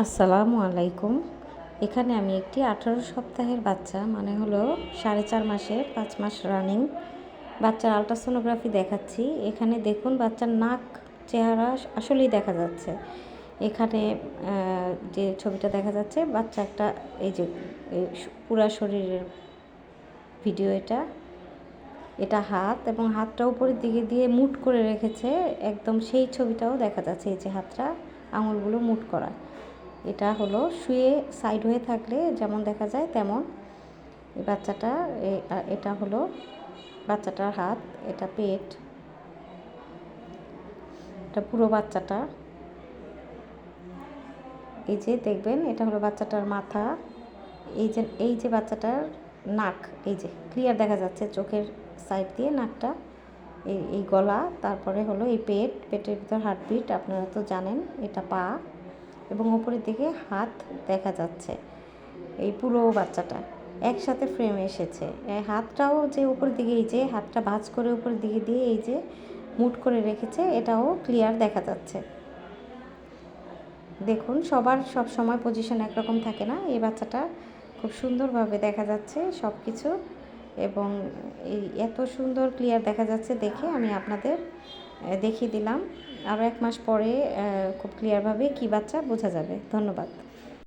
আসসালামু আলাইকুম। এখানে আমি একটি আঠারো সপ্তাহের বাচ্চা মানে হলো সাড়ে চার মাসের পাঁচ মাস রানিং। বাচ্চার আলট্রাসোনোগ্রাফি দেখাচ্ছি। এখানে দেখুন বাচ্চার নাক, চেহারা আসলেই দেখা যাচ্ছে। এখানে যে ছবিটা দেখা যাচ্ছে, বাচ্চা একটা, এই যে পুরা শরীরের ভিডিও এটা। এটা হাত এবং হাতটা উপরের দিকে দিয়ে মুট করে রেখেছে। একদম সেই ছবিটাও দেখা যাচ্ছে, এই যে হাতটা, আঙুলগুলো মুট করা। এটা হলো শুয়ে সাইড হয়ে থাকলে যেমন দেখা যায় তেমন এই বাচ্চাটা এটা হলো বাচ্চাটার হাত, এটা পেট, এটা পুরো বাচ্চাটা। এই যে দেখবেন এটা হলো বাচ্চাটার মাথা, এই যে এই যে বাচ্চাটার নাক, এই যে ক্লিয়ার দেখা যাচ্ছে চোখের সাইড দিয়ে নাকটা, এই এই গলা, তারপরে হলো এই পেট, পেটের ভিতর হার্টবিট আপনারা তো জানেন এটা পা। এবং ওপরের দিকে হাত দেখা যাচ্ছে, এই পুরো বাচ্চাটা একসাথে ফ্রেমে এসেছে। হাতটাও যে উপরের দিকে, এই যে হাতটা ভাঁজ করে উপরের দিকে দিয়ে এই যে মুট করে রেখেছে, এটাও ক্লিয়ার দেখা যাচ্ছে। দেখুন, সবার সব সময় পজিশন একরকম থাকে না। এই বাচ্চাটা খুব সুন্দরভাবে দেখা যাচ্ছে সব কিছু এবং এই এত সুন্দর ক্লিয়ার দেখা যাচ্ছে দেখে আমি আপনাদের দেখিয়ে দিলাম। আরও এক মাস পরে খুব ক্লিয়ারভাবে কী বাচ্চা বোঝা যাবে। ধন্যবাদ।